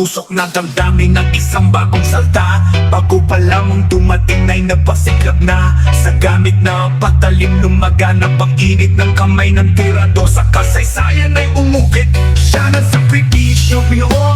tusok na damdamin ng isang bagong salta. Bago pa lamang dumating na'y napasiklab na. Sa gamit na patalim lumaganap ang init ng kamay ng tirado. Sa kasaysayan ay umukit. Siya ng sakripisyo, mayroong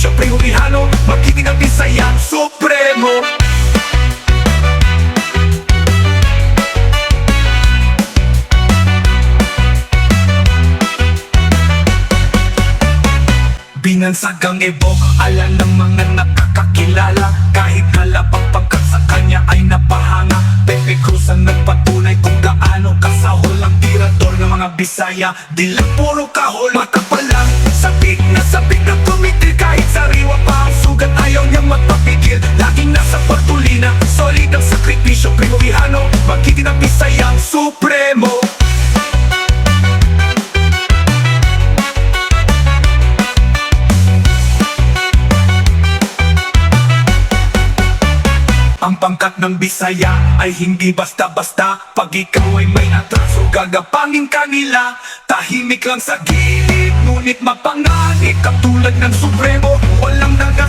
ang sakripisyo Prihurihano, magiging ang bisayang supremo. Binansag ang ebok, alam ng mga nakakakilala. Kahit halabang pagkat sa kanya ay napahanga. Pepe Cruz ang nagpatunay kung gaano kasahol ang tirador ng mga Bisaya. Di lang puro kahol, mata pa lang. Sabik na sabik na Supremo. Ang pangkat ng Bisaya ay hindi basta-basta. Pag ikaw ay may atraso, gagapangin kanila Tahimik lang sa gilid, ngunit mapanganib Katulad ng Supremo, walang naga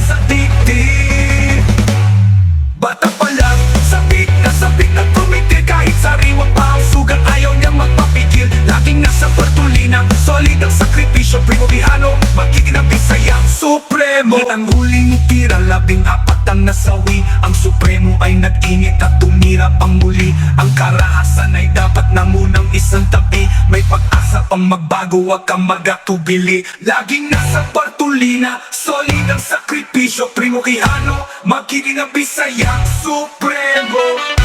Supremo. Ang huling tira, labing apat ang nasawi. Ang Supremo ay nag-init at tumira pang muli. Ang karahasan ay dapat na munang isang tabi. May pag-asa pang magbago, wag kang magatubili. Laging nasa partulina, solid ang sakripisyo. Primordiano, magiging ang Bisayang Supremo